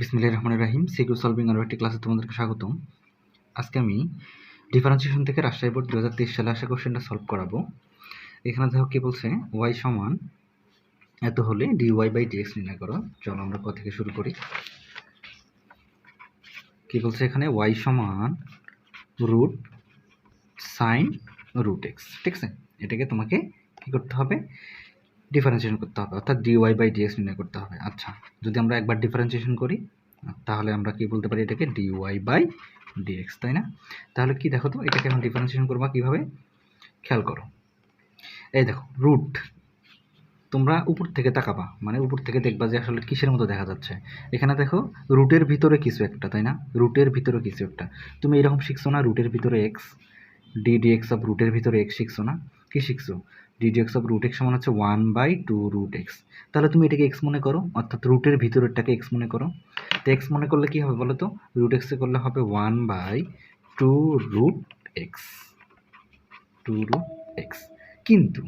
বিসমিল্লাহির রহমানির রাহিম CQ solving আরও একটি ক্লাসে তোমাদেরকে স্বাগতম। আজকে আমি ডিফারেন্সিয়েশন থেকে রাজশাহী বোর্ড দু হাজার তেইশ সালে আসা কোশ্চেনটা সলভ করাবো। এখানে দেখো কি বলছে ওয়াই সমান এত হলে ডি ওয়াই বাই ডিএক্স নির্ণয় করো। চলো আমরা কথা থেকে শুরু করি। কি বলছে এখানে? ওয়াই সমান রুট সাইন রুট এক্স ঠিক আছে? এটাকে তোমাকে কী করতে হবে? ডিফারেন্সিয়েশন করতে হবে, অর্থাৎ ডিওয়াই বাই ডিএক্স নির্ণয় করতে হবে। আচ্ছা যদি আমরা একবার ডিফারেন্সিয়েশন করি, তাহলে আমরা কি বলতে পারি এটাকে? ডিওয়াই বাই ডিএক্স তাই না? তাহলে কি দেখো তো, এটাকে এখন ডিফারেন্সিয়েশন করবা কীভাবে? খেয়াল করো। এই দেখো রুট তোমরা উপর থেকে তাকাবা মানে উপর থেকে দেখবা যে আসলে কিসের মতো দেখা যাচ্ছে। এখানে দেখো, রুটের ভিতরে কিছু একটা, তাই না? রুটের ভিতরে কিছু একটা। তুমি এরকম শিখছো না, রুটের ভিতরে x d d x of রুটের ভিতরে এক্স শিখছো না? কি শিখছো? D d of root x সমান হচ্ছে one by two root x তাহলে তুমি এটাকে এক্স মনে করো, অর্থাৎ রুটের ভিতরেরটাকে এক্স মনে করো। তো এক্স মনে করলে কী হবে বলো তো রুট এক্সে করলে হবে one by two root x two root x কিন্তু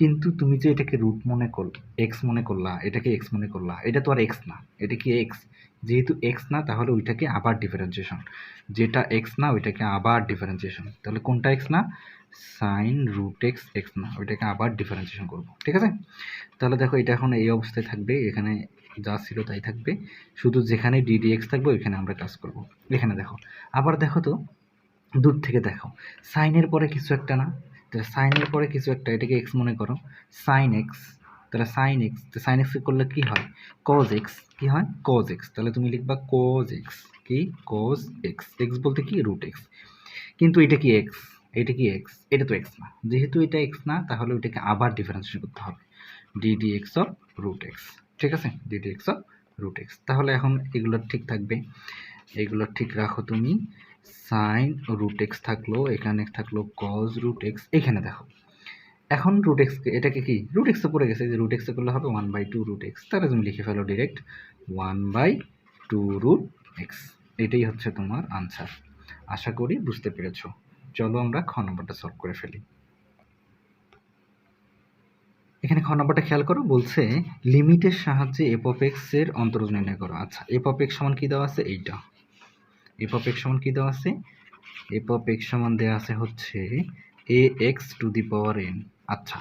কিন্তু তুমি যে এটাকে রুট মনে কর এক্স মনে করলা, এটাকে এক্স মনে করলা, এটা তো আর এক্স না, এটা কি এক্স যেহেতু এক্স না, তাহলে ওইটাকে আবার ডিফারেন্সিয়েশন যেটা এক্স না, ওইটাকে আবার ডিফারেন্সিয়েশন তাহলে কোনটা এক্স না? সাইন রুট এক্স এক্স না, ওইটাকে আবার ডিফারেন্সিয়েশন করব, ঠিক আছে? তাহলে দেখো এটা এখন এই অবস্থায় থাকবে, এখানে যা ছিল তাই থাকবে, শুধু যেখানে ডিডি এক্স থাকবে ওইখানে আমরা কাজ করব, এখানে দেখো। আবার দেখো তো, দূর থেকে দেখো সাইনের পরে কিছু একটা না, তাহলে সাইনের পরে কিছু একটা, এটাকে এক্স মনে করো সাইন এক্স তাহলে সাইন এক্স তো সাইন এক্স করলে কী হয়? কজ এক্স কী হয়? কজ এক্স তাহলে তুমি লিখবা কজ এক্স কি? কজ এক্স এক্স বলতে কি? রুট এক্স কিন্তু এটা কি এক্স এটা কি এক্স এটা তো এক্স না। যেহেতু এটা এক্স না, তাহলে ওইটাকে আবার ডিফারেন্সিয়েশন করতে হবে। D d x of root x ঠিক আছে? D d x of root x তাহলে এখন এগুলো ঠিক থাকবে। এগুলো ঠিক রাখো তুমি। সাইন রুট এক্স থাকল, এখানে থাকল কজ রুট এক্স এখানে দেখো। এখন রুট এক্স এটাকে কি? রুট এক্সে পড়ে গেছে। যে রুট এক্সে করলে হবে one by two root x তাহলে তুমি লিখে ফেলো direct one by two root x এটাই হচ্ছে তোমার আনসার আশা করি বুঝতে পেরেছ। চলো আমরা খ নম্বরটা সলভ করে ফেলি। এখানে খ নম্বরটা খেয়াল করো, বলছে লিমিটের সাহায্যে এফ অফ নির্ণয় করো। আচ্ছা এফ অফ এক্স সমান কি দেওয়া আছে? এইটা। এফ অফ এক্স সমান কি দেওয়া আছে? এফ অফ এক্স সমান দেওয়া আছে হচ্ছে a x to the power n আচ্ছা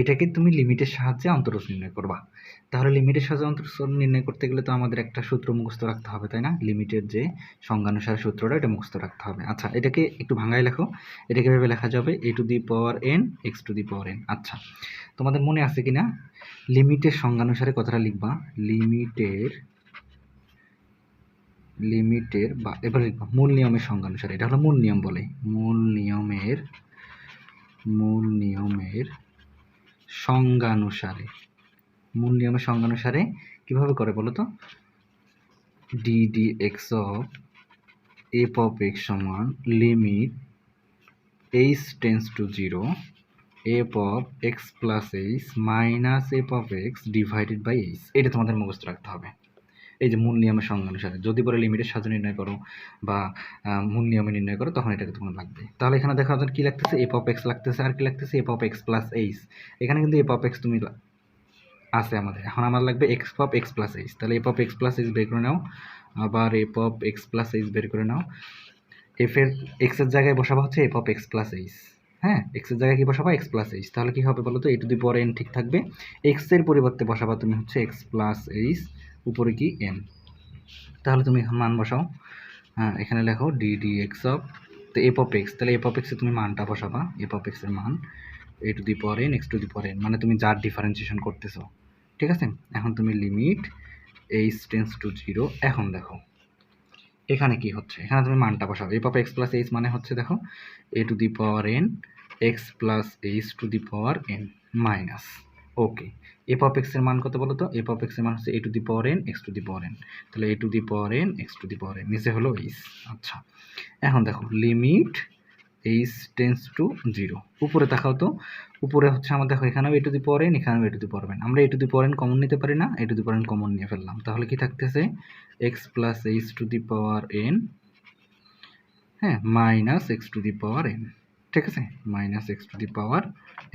এটাকে তুমি লিমিটের সাহায্যে অন্তরজ নির্ণয় করবা। তাহলে লিমিটের অন্তরজ নির্ণয় করতে গেলে তো আমাদের একটা সূত্র মুখস্থ রাখতে হবে, তাই না? লিমিটের যে সংজ্ঞানুসারে সূত্রটা, এটা মুখস্থ রাখতে হবে। আচ্ছা এটাকে একটু ভাঙায় লেখো। এটাকে ভেবে লেখা যাবে? A to the power n x to the power n আচ্ছা তোমাদের মনে আছে কি না লিমিটের সংজ্ঞানুসারে কথাটা লিখবা। লিমিটের লিমিটের বা, এবার লিখবা, মূল নিয়মের সংজ্ঞানুসারে। এটা হলো মূল নিয়ম বলে। মূল নিয়মের মূল নিয়মের সংজ্ঞানুসারে। মূল নিয়মের সংজ্ঞানুসারে কীভাবে করে বলো তো? D d x of f of x সমান limit h tends to zero f of x plus h minus f of x divided by h এটা তোমাদের মুখস্থ রাখতে হবে। এই যে মূল নিয়মের সংজ্ঞা অনুসারে যদি বলে লিমিটের সাহায্যে নির্ণয় করো বা মূল নিয়মে নির্ণয় করো, তখন এটাকে তোমার লাগবে। তাহলে এখানে দেখা যাচ্ছে কী লাগতেছে? এফ অফ এক্স লাগতেছে, আর কি লাগতেছে? F of x plus h এখানে কিন্তু এফ অফ এক্স তুমি আছে আমাদের। এখন আমার লাগবে x pop x plus h তাহলে f of x plus h বের করে নাও। আবার f of x plus h বের করে নাও। এফ এর এক্সের জায়গায় বসাবা হচ্ছে f of x plus h হ্যাঁ? এক্সের জায়গায় কি বসাবা? এক্স প্লাস এইচ তাহলে কী হবে বলো তো এ টু দি পাওয়ার এন ঠিক থাকবে। এক্সের পরিবর্তে বসাবা তুমি হচ্ছে এক্স প্লাস এইচ উপরে কি এন তাহলে তুমি মান বসাও। হ্যাঁ এখানে লেখো ডি ডি এক্স অফ তো এফ অফ এক্স তাহলে এফ অফ এক্সে তুমি মানটা বসাবা। এফ অফ এক্সের মান। A to the power n x to the power n মানে তুমি যার ডিফারেন্সিয়েশন করতেছো। ঠিক আছে? এখন তুমি limit h tends to zero এখন দেখো। এখানে কি হচ্ছে? এখানে তুমি মানটা বসাও। F of x plus h মানে হচ্ছে দেখো a to the power n x plus h to the power n minus okay f of এক্সের মান কত বলো তো এফ অফ এক্সের মান হচ্ছে a to the power n x to the power n তাহলে a to the power n x to the power n নিচে হলো এইচ আচ্ছা এখন দেখো limit h tends to zero উপরে দেখাও তো। উপরে হচ্ছে আমাদের দেখো, এখানেও এটু দি পরেন এখানেও এটু দি পাওয়ার এন আমরা a to the power n common নিতে পারি না এ টু দি পরেন কমন নিয়ে ফেললাম। তাহলে কি থাকতেছে? X plus h to the power n হ্যাঁ minus x to the power n ঠিক আছে? Minus x to the power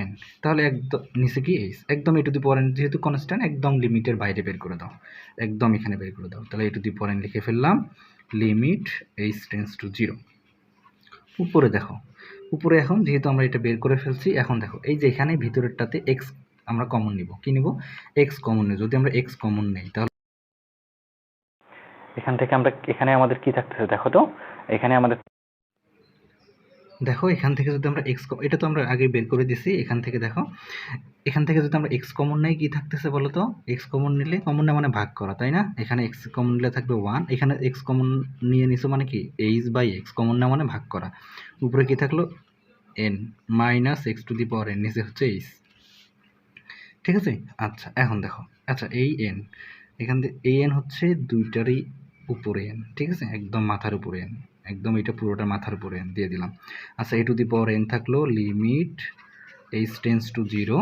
n তাহলে একদম নিচে কি এইচ একদম এটু দি পরেন যেহেতু কনস্ট্যান্ট একদম লিমিটের বাইরে বের করে দাও। একদম এখানে বের করে দাও। তাহলে এ টু দি পরেন লিখে ফেললাম। Limit h tends to zero উপরে দেখো। উপরে এখন যেহেতু আমরা এটা বের করে ফেলছি, এখন দেখো, এই যে এখানে ভিতরেরটাতে এক্স আমরা কমন নিব। কি নিব? এক্স কমন নেই যদি আমরা এক্স কমন নেই, তাহলে এখান থেকে আমরা, এখানে আমাদের কি থাকতেছে দেখো তো? এখানে আমাদের দেখো, এখান থেকে যদি আমরা এক্স এটা তো আমরা আগে বের করে দিছি, এখান থেকে দেখো। এখান থেকে যদি আমরা এক্স কমন নেই, কি থাকতেছে বলো তো? এক্স কমন নিলে কমন না মানে ভাগ করা, তাই না? এখানে এক্স কমন নিলে থাকবে ওয়ান এখানে এক্স কমন নিয়ে নিছো মানে কি? এইচ বাই এক্স কমন না মানে ভাগ করা। উপরে কি থাকল? N minus x to the power n নিচে হচ্ছে এইচ ঠিক আছে? আচ্ছা এখন দেখো। আচ্ছা এই এন এখান থেকে এই এন হচ্ছে দুইটারই উপরে এন ঠিক আছে? একদম মাথার উপরে এন একদম এটা পুরোটা মাথার উপরে দিয়ে দিলাম। আচ্ছা a to the power n থাকল limit h tends to zero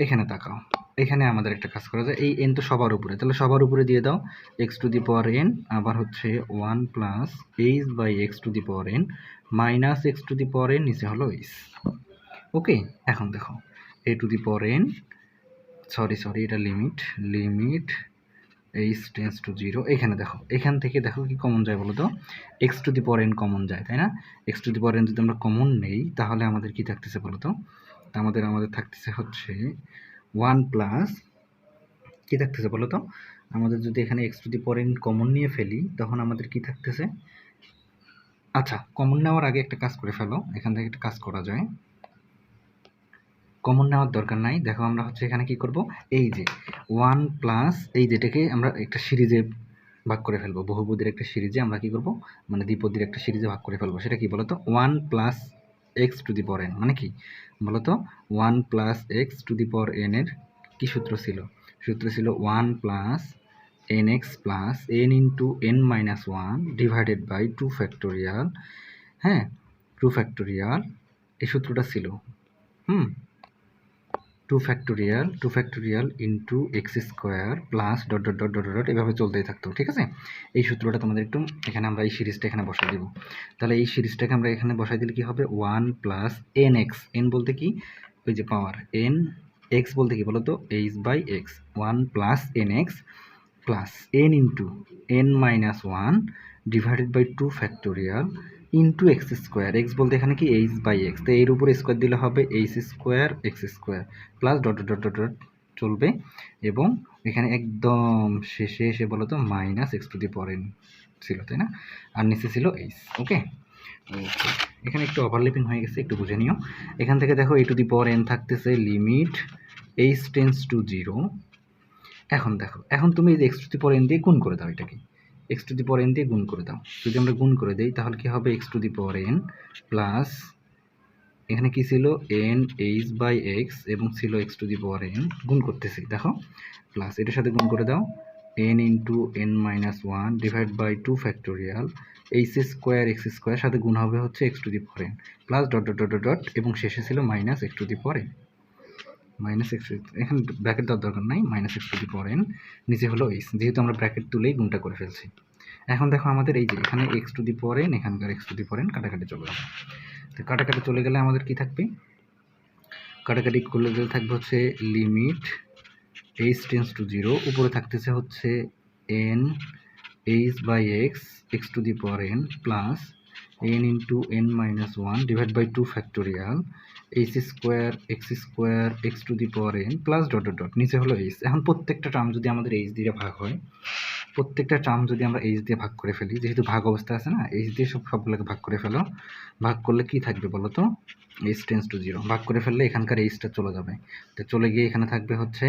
এখানে তাকাও। এখানে আমাদের একটা কাজ করা যায়। এই এন তো সবার উপরে। তাহলে সবার উপরে দিয়ে দাও। X to the power n আবার হচ্ছে one plus h by x to the power n minus x to the power n নিচে হলো এইচ ওকে, এখন দেখো। A to the power n sorry sorry এটা limit limit h tends to zero এখানে দেখো, এখান থেকে দেখো কি কমন যায় বলো তো? X to the power n common যায়, তাই না? X to the power n যদি আমরা কমন নেই, তাহলে আমাদের কি থাকতেছে বলো তো? আমাদের আমাদের থাকতেছে হচ্ছে ওয়ান প্লাস কী থাকতেছে বলো তো? আমাদের যদি এখানে x to the power n common নিয়ে ফেলি, তখন আমাদের কি থাকতেছে? আচ্ছা কমন নেওয়ার আগে একটা কাজ করে ফেলো, এখান থেকে একটা কাজ করা যায়। কমন নেওয়ার দরকার নাই। দেখো আমরা হচ্ছে এখানে কি করব? এই যে ওয়ান প্লাস এই যেটাকে আমরা একটা সিরিজে ভাগ করে ফেলব। বহুপদীর একটা সিরিজে আমরা কি করব? মানে দ্বিপদীর একটা সিরিজে ভাগ করে ফেলব। সেটা কি বলতো? One plus x to the power n মানে কি? বলতো one plus x to the power n এর কী সূত্র ছিল? সূত্র ছিল one plus n x plus n into n minus one divided by two factorial হ্যাঁ? টু ফ্যাক্টোরিয়াল এই সূত্রটা ছিল। হুম? Two factorial two factorial into x square plus dot dot dot dot dot এভাবে চলতেই থাকতো, ঠিক আছে? এই সূত্রটা তোমাদের একটু এখানে আমরা এই সিরিজটা এখানে বসাই দেবো। তাহলে এই সিরিজটাকে আমরা এখানে বসাই দিলে কি হবে? One plus n x n বলতে কি? ওই যে পাওয়ার। এন এক্স বলতে কি বলো তো h by x one plus n x plus n into n minus one divided by two factorial into x square x বলতে এখানে কি? এইচ বাই এক্স তো এর উপরে স্কোয়ার দিলে হবে h square x square plus dot dot dot dot চলবে এবং এখানে একদম শেষে এসে বলো তো minus x to the power n ছিল, তাই না? আর নিচে ছিল এইচ ওকে ওকে এখানে একটু ওভারলেপিং হয়ে গেছে, একটু বুঝে নিও। এখান থেকে দেখো a to the power n থাকতেছে limit h tends to zero এখন দেখো, এখন তুমি এই x to the power n দিয়ে গুণ করে দাও এটাকে। X to the power n দিয়ে গুণ করে দাও। যদি আমরা গুণ করে দিই, তাহলে কি হবে? X to the power n plus এখানে কি ছিল? এন এইচ বাই এক্স এবং ছিল x to the power n গুণ করতেছি, দেখো। প্লাস এটার সাথে গুণ করে দাও। N into n minus one divide by two factorial h square x square সাথে গুণ হবে হচ্ছে x to the power n plus dot dot dot dot এবং শেষে ছিল minus x to the power n minus x এখানে bracket দেওয়ার দরকার নাই minus x to the power n নিচে হলো এইচ যেহেতু আমরা ব্র্যাকেট তুলেই গুণটা করে ফেলছি। এখন দেখো আমাদের এই যে এখানে x to the power n এখানকার x to the power n কাটাকাটি চলে যাবে তো কাটাকাটি চলে গেলে আমাদের কি থাকবে? কাটাকাটি করলে গেলে থাকবে হচ্ছে limit h tends to zero উপরে থাকতেছে হচ্ছে n h by x x to the power n plus n into n minus one divide by two factorial h square x square x to the power n plus dot dot dot নিচে হলো H এখন প্রত্যেকটা term যদি আমাদের H দিয়ে ভাগ হয়, প্রত্যেকটা টার্ম যদি আমরা এইচ দিয়ে ভাগ করে ফেলি, যেহেতু ভাগ অবস্থা আছে না এইচ দিয়ে সব সবগুলোকে ভাগ করে ফেলো, ভাগ করলে কি থাকবে বলো তো? এইচ টেন্স টু জিরো ভাগ করে ফেললে এখানকার এইচটা চলে যাবে। তো চলে গিয়ে এখানে থাকবে হচ্ছে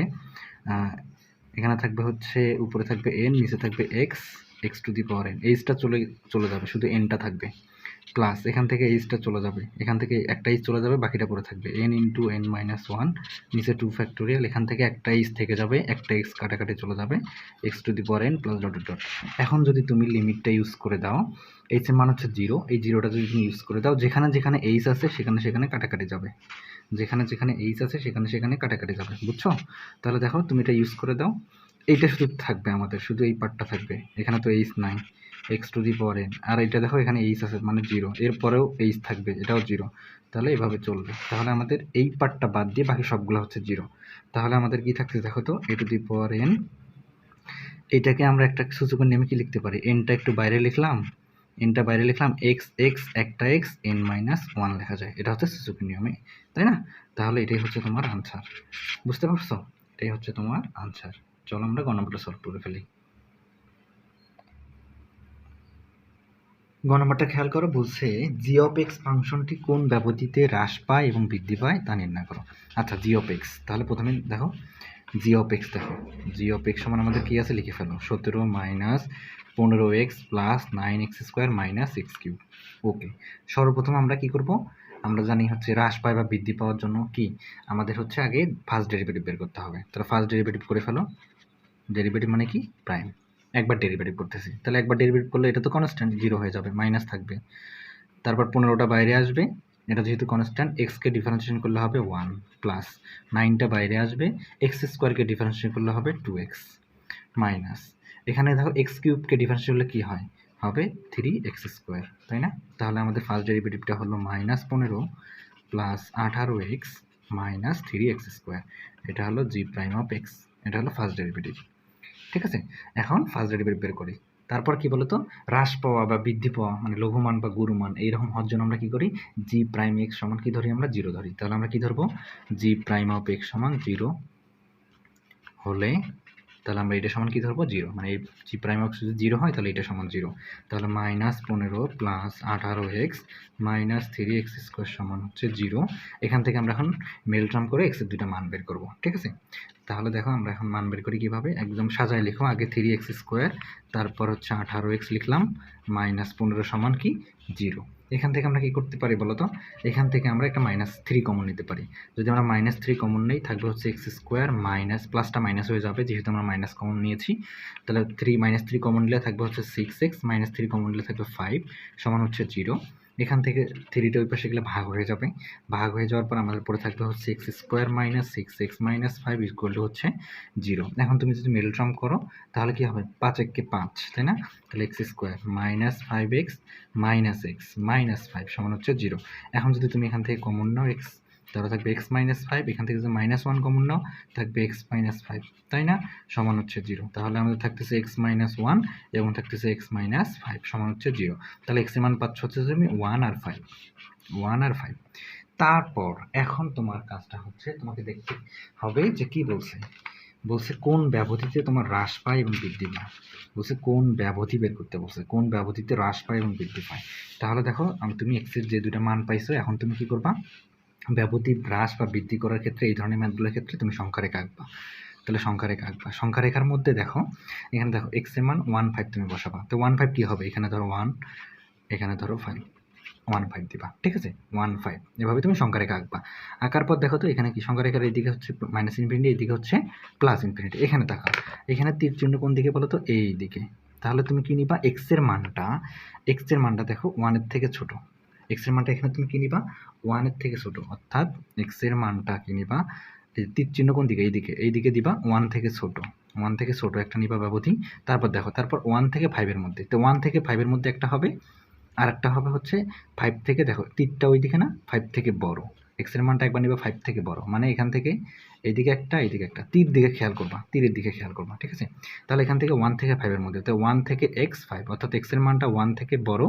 এখানে থাকবে হচ্ছে, উপরে থাকবে এন নিচে থাকবে x x to the power n এইচটা চলে চলে যাবে, শুধু এনটা থাকবে। প্লাস এখান থেকে এইচটা চলে যাবে। এখান থেকে একটা এইচ চলে যাবে, বাকিটা পড়ে থাকবে। N into n minus one নিচে টু ফ্যাক্টোরিয়াল এখান থেকে একটা এইচ থেকে যাবে, একটা এক্স কাটাকাটি চলে যাবে x to the power n plus dot dot এখন যদি তুমি লিমিটটা ইউজ করে দাও এইচ এর মান হচ্ছে জিরো এই জিরোটা যদি তুমি ইউজ করে দাও, যেখানে যেখানে এইচ আছে, সেখানে সেখানে কাটাকাটি যাবে। যেখানে যেখানে এইচ আছে, সেখানে সেখানে কাটাকাটি যাবে। বুঝছ? তাহলে দেখো, তুমি এটা ইউজ করে দাও। এইটা শুধু থাকবে আমাদের, শুধু এই পার্টটা থাকবে। এখানে তো এইচ নাই x to the power n আর এটা দেখো, এখানে এইচ আছে মানে জিরো এরপরেও এইচ থাকবে, এটাও জিরো তাহলে এভাবে চলবে। তাহলে আমাদের এই পার্টটা বাদ দিয়ে বাকি সবগুলো হচ্ছে জিরো তাহলে আমাদের কি থাকছে দেখো তো এ টু দি পাওয়ার এন এটাকে আমরা একটা সূচকের নেমে কি লিখতে পারি? এনটা একটু বাইরে লিখলাম এনটা বাইরে লিখলাম এক্স এক্স একটা এক্স এন মাইনাস ওয়ান লেখা যায়। এটা হচ্ছে সূচকের নিয়মে, তাই না? তাহলে এটাই হচ্ছে তোমার আনসার বুঝতে পারছ? এটাই হচ্ছে তোমার আনসার চলো আমরা গণনাটা সলভ করে ফেলি। গণনাটা খেয়াল করো, বলছে জি অফ এক্স ফাংশনটি কোন ব্যবধিতে হ্রাস পায় এবং বৃদ্ধি পায় তা নির্ণয় করো। আচ্ছা জি অফ এক্স তাহলে প্রথমে দেখো জি অফ এক্স দেখো। জি অফ এক্স সমান আমাদের কি আছে? লিখে ফেলো, সতেরো মাইনাস পনেরো x plus nine x square minus x cube okay সর্বপ্রথম আমরা কি করব? আমরা জানি হচ্ছে হ্রাস পায় বা বৃদ্ধি পাওয়ার জন্য কি? আমাদের হচ্ছে আগে ফার্স্ট ডেরিভেটিভ বের করতে হবে। তাহলে ফার্স্ট ডেরিভেটিভ করে ফেলো। ডেরিভেটিভ মানে কি? প্রাইম একবার ডেরিভেটিভ করতেছি। তাহলে একবার ডেরিভেটিভ করলে এটা তো কনস্ট্যান্ট জিরো হয়ে যাবে মাইনাস থাকবে। তারপর পনেরোটা বাইরে আসবে, এটা যেহেতু কনস্ট্যান্ট এক্সকে ডিফারেন্সিয়েশন করলে হবে ওয়ান প্লাস নাইনটা বাইরে আসবে এক্স স্কোয়ারকে ডিফারেন্সিয়েশন করলে হবে টু এক্স মাইনাস এখানে দেখো এক্স কিউবকে ডিফারেন্সিয়েট করলে কী হয়? হবে থ্রি এক্স স্কোয়ার তাই না? তাহলে আমাদের ফার্স্ট ডেরিভেটিভটা হলো মাইনাস পনেরো প্লাস আঠারো x minus three x square এটা হলো জি প্রাইম অফ এক্স এটা হলো ফার্স্ট ডেরিভেটিভ ঠিক আছে? এখন ফার্স্ট ডেরিভেটিভ বের করি। তারপর কি বলতো? হ্রাস পাওয়া বা বৃদ্ধি পাওয়া মানে লঘুমান বা গুরুমান, এইরকম হওয়ার জন্য আমরা কি করি? জি প্রাইম এক্স সমান কি ধরি আমরা? জিরো ধরি। তাহলে আমরা কি ধরবো? জি প্রাইম অফ এক্স সমান জিরো হলে তাহলে আমরা এটা সমান কি ধরবো? জিরো। মানে এই জি প্রাইম অফ যদি জিরো হয়, তাহলে এটা সমান জিরো। তাহলে মাইনাস পনেরো প্লাস আঠারো x minus three x square সমান হচ্ছে জিরো। এখান থেকে আমরা এখন মেলট্রাম করে এক্সের দুটা মান বের করব, ঠিক আছে? তাহলে দেখো আমরা এখন মান বের করি কীভাবে? একদম সাজায় লিখো, আগে থ্রি এক্স স্কোয়ার তারপর হচ্ছে আঠারো এক্স লিখলাম মাইনাস পনেরো সমান কি? জিরো। এখান থেকে আমরা কি করতে পারি বলো তো এখান থেকে আমরা একটা মাইনাস থ্রি কমন নিতে পারি। যদি আমরা মাইনাস থ্রি কমন নেই, থাকবে হচ্ছে এক্স স্কোয়ার মাইনাস প্লাসটা মাইনাস হয়ে যাবে, যেহেতু আমরা মাইনাস কমন নিয়েছি। তাহলে থ্রি মাইনাস থ্রি কমন নিলে থাকবে হচ্ছে six x minus three common নিলে থাকবে ফাইভ সমান হচ্ছে জিরো এখান থেকে থ্রিটা ওই পাশে গেলে ভাগ হয়ে যাবে। ভাগ হয়ে যাওয়ার পর আমাদের পড়ে থাকবে হচ্ছে x square minus six x minus five equal to হচ্ছে জিরো এখন তুমি যদি মিডল টার্ম করো, তাহলে কি হবে? পাঁচ এককে পাঁচ, তাই না? তাহলে x square minus five x minus x minus five সমান হচ্ছে জিরো এখন যদি তুমি এখান থেকে কমন নাও এক্স তাহলে থাকবে এক্স মাইনাস ফাইভ এখান থেকে যদি মাইনাস ওয়ান কমন নাও, থাকবে এক্স মাইনাস ফাইভ তাই না? সমান হচ্ছে জিরো তাহলে আমাদের থাকতেছে এক্স মাইনাস ওয়ান এবং থাকতেছে এক্স মাইনাস ফাইভ সমান হচ্ছে জিরো তাহলে এক্সের মান পাচ্ছ হচ্ছে তুমি ওয়ান আর ফাইভ ওয়ান আর ফাইভ তারপর এখন তোমার কাজটা হচ্ছে, তোমাকে দেখতে হবে যে কি বলছে। বলছে কোন ব্যবধিতে তোমার হ্রাস পায় এবং বৃদ্ধি পায়। বলছে কোন ব্যবধি বের করতে বলছে, কোন ব্যবধিতে হ্রাস পায় এবং বৃদ্ধি পায়। তাহলে দেখো, আমি তুমি এক্সের যে দুটা মান পাইছো, এখন তুমি কি করবা? ব্যবধি হ্রাস বা বৃদ্ধি করার ক্ষেত্রে এই ধরনের ম্যাথগুলোর ক্ষেত্রে তুমি সংখ্যা রেখা আঁকবা। তাহলে সংখ্যা রেখা আঁকবা। সংখ্যা রেখার মধ্যে দেখো, এখানে দেখো এক্সের মান ওয়ান ফাইভ তুমি বসাবা। তো ওয়ান ফাইভ কী হবে? এখানে ধরো ওয়ান এখানে ধরো ফাইভ ওয়ান ফাইভ দিবা, ঠিক আছে? ওয়ান ফাইভ এভাবে তুমি সংখ্যা রেখা আঁকবা। আঁকার পর দেখো তো এখানে কি? সংখ্যা রেখার এইদিকে হচ্ছে মাইনাস ইনফিনিটি এইদিকে হচ্ছে প্লাস ইনফিনিটি এখানে তাকাও। এখানে তীর চিহ্ন কোন দিকে বলো তো? এই দিকে তাহলে তুমি কি নিবা? এক্সের মানটা এক্সের মানটা দেখো ওয়ানের থেকে ছোট। এক্সের মানটা এখানে তুমি কী নিবা? ওয়ানের থেকে ছোট, অর্থাৎ এক্সের মানটা কী নিবা? তীর চিহ্ন কোন দিকে? এইদিকে এইদিকে দিবা ওয়ান থেকে ছোট ওয়ান থেকে ছোট একটা নিবা ব্যবধি তারপর দেখো, তারপর ওয়ান থেকে ফাইভের মধ্যে, তো ওয়ান থেকে ফাইভের মধ্যে একটা হবে আর একটা হবে হচ্ছে ফাইভ থেকে, দেখো, তীরটা ওইদিকে না ফাইভ থেকে বড়। এক্সের মানটা একবার নিবা ফাইভ থেকে বড়। মানে এখান থেকে এইদিকে একটা এইদিকে একটা। তীর দিকে খেয়াল করবা, তীরের দিকে খেয়াল করবা, ঠিক আছে? তাহলে এখান থেকে ওয়ান থেকে ফাইভের মধ্যে। তো ওয়ান থেকে এক্স ফাইভ অর্থাৎ এক্সের মানটা ওয়ান থেকে বড়,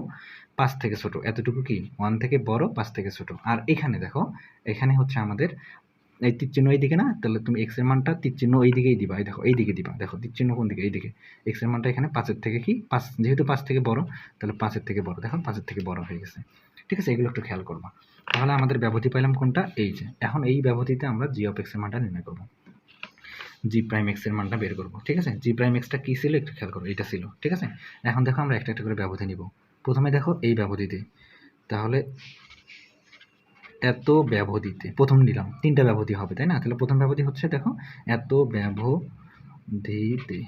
পাঁচ থেকে ছোট। এতটুকু কি? ওয়ান থেকে বড়, পাঁচ থেকে ছোট। আর এখানে দেখো, এখানে হচ্ছে আমাদের এই তীর চিহ্ন এইদিকে না? তাহলে তুমি এক্সের মানটা তীর চিহ্ন এই দিকেই দিবা। এই দেখো এই দিকে দিবা। দেখো, তীর চিহ্ন কোন দিকে? এইদিকে। এক্সের মানটা এখানে পাঁচের থেকে কি? পাঁচ, যেহেতু পাঁচ থেকে বড়, তাহলে পাঁচের থেকে বড়। দেখো পাঁচের থেকে বড় হয়ে গেছে। ঠিক আছে? এগুলো একটু খেয়াল করবা। তাহলে আমাদের ব্যবধি পাইলাম কোনটা? এই যে। এখন এই ব্যবধিতে আমরা জি অফ এক্সের মানটা নির্ণয় করব। জি প্রাইম এক্সের মানটা বের করব, ঠিক আছে? জি প্রাইম এক্সটা কী ছিল? একটু খেয়াল করো এটা ছিল, ঠিক আছে? এখন দেখো আমরা একটা একটা করে ব্যবধি নিব। প্রথমে দেখো এই ব্যবধিতে তাহলে এত ব্যবধিতে প্রথম নিলাম, তিনটা ব্যবধি হবে, তাই না? তাহলে প্রথম ব্যবধি হচ্ছে দেখো, এত ব্যবধিতে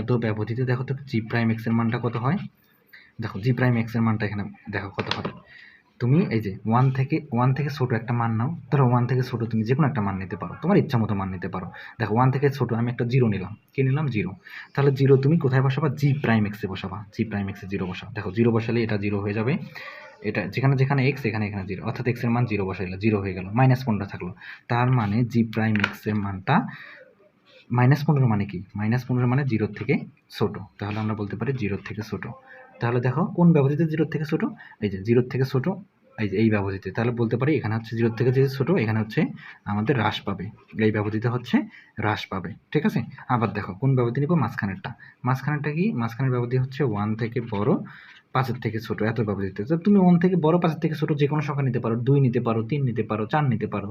এত ব্যবধিতে দেখো তো জি প্রাইম এক্সের মানটা কত হয়? দেখো জি প্রাইম এক্সের মানটা এখানে দেখো কত হয়। তুমি এই যে ওয়ান থেকে ওয়ান থেকে ছোটো একটা মান নাও। ধরো ওয়ান থেকে ছোটো তুমি যে কোনো একটা মান নিতে পারো। তোমার ইচ্ছা মতো মান নিতে পারো। দেখো ওয়ান থেকে ছোটো আমি একটা জিরো নিলাম। কি নিলাম? জিরো তাহলে জিরো তুমি কোথায় বসাবা? জি প্রাইম এক্সে বসাবা। জি প্রাইম এক্সে জিরো বসাও। দেখো জিরো বসালে এটা জিরো হয়ে যাবে। এটা যেখানে যেখানে এক্স এখানে এখানে জিরো অর্থাৎ এক্সের মান জিরো বসাইলে। জিরো হয়ে গেল। মাইনাস পনেরো থাকল। তার মানে জি প্রাইম এক্সের মানটা মাইনাস পনেরো মানে কি? মাইনাস পনেরো মানে জিরোর থেকে ছোটো। তাহলে আমরা বলতে পারি জিরোর থেকে ছোটো। তাহলে দেখো কোন ব্যবধিতে জিরোর থেকে ছোটো? এই যে জিরোর থেকে ছোটো, এই যে এই ব্যবধিতে তাহলে বলতে পারি এখানে হচ্ছে জিরোর থেকে যেহেতু ছোটো, এখানে হচ্ছে আমাদের হ্রাস পাবে। এই ব্যবধিতে হচ্ছে হ্রাস পাবে, ঠিক আছে? আবার দেখো কোন ব্যবধি নিব? মাঝখানেরটা। মাঝখানেরটা কি? মাঝখানের ব্যবধি হচ্ছে ওয়ান থেকে বড়, পাঁচের থেকে ছোটো, এত ব্যবধিতে তো তুমি ওয়ান থেকে বড়, পাঁচের থেকে ছোটো যে কোনো সংখ্যা নিতে পারো, দুই নিতে পারো, তিন নিতে পারো, চার নিতে পারো।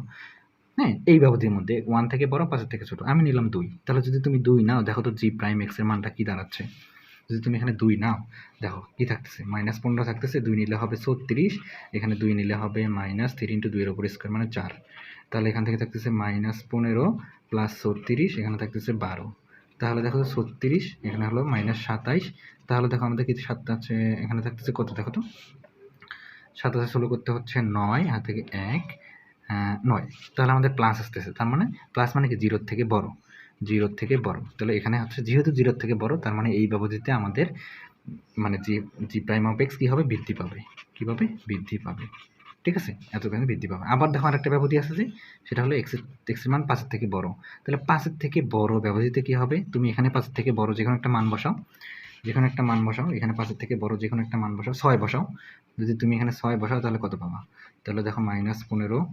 হ্যাঁ এই ব্যবধির মধ্যে ওয়ান থেকে বড়, পাঁচের থেকে ছোটো। আমি নিলাম দুই। তাহলে যদি তুমি দুই নাও, দেখো তো জি প্রাইম এক্সের মানটা কী দাঁড়াচ্ছে। যদি তুমি এখানে দুই নাও দেখো কি থাকতেছে? মাইনাস পনেরো থাকতেছে দুই নিলে হবে ছত্রিশ এখানে দুই নিলে হবে মাইনাস থ্রি ইন্টু দুইয়ের ওপর স্কোয়ার মানে চার। তাহলে এখান থেকে থাকতেছে মাইনাস পনেরো প্লাস ছত্রিশ এখানে থাকতেছে বারো। তাহলে দেখো তো ছত্রিশ এখানে হলো মাইনাস সাতাইশ। তাহলে দেখো আমাদের কিছু সাত আছে এখানে থাকতেছে কত? দেখো তো সাতাশে ষোলো করতে হচ্ছে নয় হাত থেকে এক আহ, নয়। তাহলে আমাদের প্লাস আসতেছে তার মানে প্লাস মানে কি? জিরোর থেকে বড়। জিরোর থেকে বড়। তাহলে এখানে হচ্ছে যেহেতু জিরোর থেকে বড়, তার মানে এই ব্যবধিতে আমাদের মানে g g prime of x কী হবে? বৃদ্ধি পাবে। কী পাবে বৃদ্ধি পাবে। ঠিক আছে? এতখানি বৃদ্ধি পাবে। আবার দেখো আরেকটা ব্যবধি আছে যে, সেটা হলো এক্সের এক্সের মান পাঁচের থেকে বড়। তাহলে পাঁচের থেকে বড় ব্যবধিতে কী হবে? তুমি এখানে পাঁচের থেকে বড় যে একটা মান বসাও। যে কোনো একটা মান বসাও। এখানে পাঁচের থেকে বড় যে কোনো একটা মান বসাও। ছয় বসাও। যদি তুমি এখানে ছয় বসাও, তাহলে কত পাবা? তাহলে দেখো মাইনাস পনেরো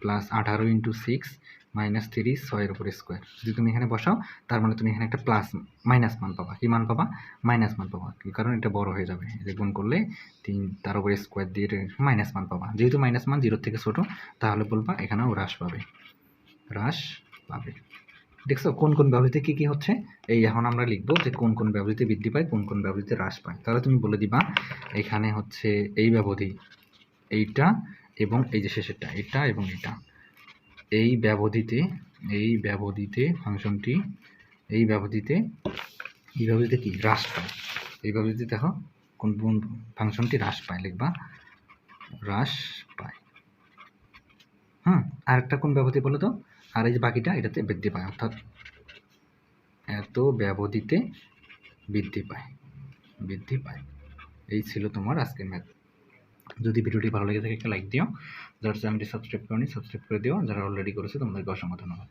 প্লাস আঠারো ইন্টু সিক্স মাইনাস থ্রি ছয়ের উপর স্কোয়ার যদি তুমি এখানে বসাও, তার মানে তুমি এখানে একটা প্লাস মাইনাস মান পাবা। কী মান পাবা? মাইনাস মান পাবা। কারণ এটা বড় হয়ে যাবে। যে গুণ করলে তিন, তার উপরে স্কোয়ার দিয়ে মাইনাস মান পাবা। যেহেতু মাইনাস মান জিরোর থেকে ছোটো, তাহলে বলবা এখানেও হ্রাস পাবে। হ্রাস পাবে। দেখছ, কোন কোন ব্যবহৃতি কী কী হচ্ছে? এই এখন আমরা লিখব যে কোন কোন ব্যবহৃতি বৃদ্ধি পায়, কোন কোন ব্যবহৃতি হ্রাস পায়। তাহলে তুমি বলে দিবা, এখানে হচ্ছে এই ব্যবধি, এইটা এবং এই যে শেষেরটা, এটা এবং এটা। এই ব্যবধিতে এই ব্যবধিতে ফাংশনটি, এই ব্যবধিতে এই ব্যবধিতে কি? হ্রাস পায়। এই ব্যবধিতে দেখো, কোন ফাংশনটি হ্রাস পায়, লিখবা। হ্রাস পায়। হুম, আরেকটা কোন ব্যবধি বলো তো? আর এই যে বাকিটা, এটাতে বৃদ্ধি পায়, অর্থাৎ এত ব্যবধিতে বৃদ্ধি পায় বৃদ্ধি পায়। এই ছিল তোমার আজকের ম্যাথ যদি ভিডিওটি ভালো লেগে থাকে একটা লাইক দিও। যারা চ্যানেলটি সাবস্ক্রাইব করেনি সাবস্ক্রাইব করে দিও। যারা অলরেডি করেছে, তোমাদেরকে অসংখ্য ধন্যবাদ।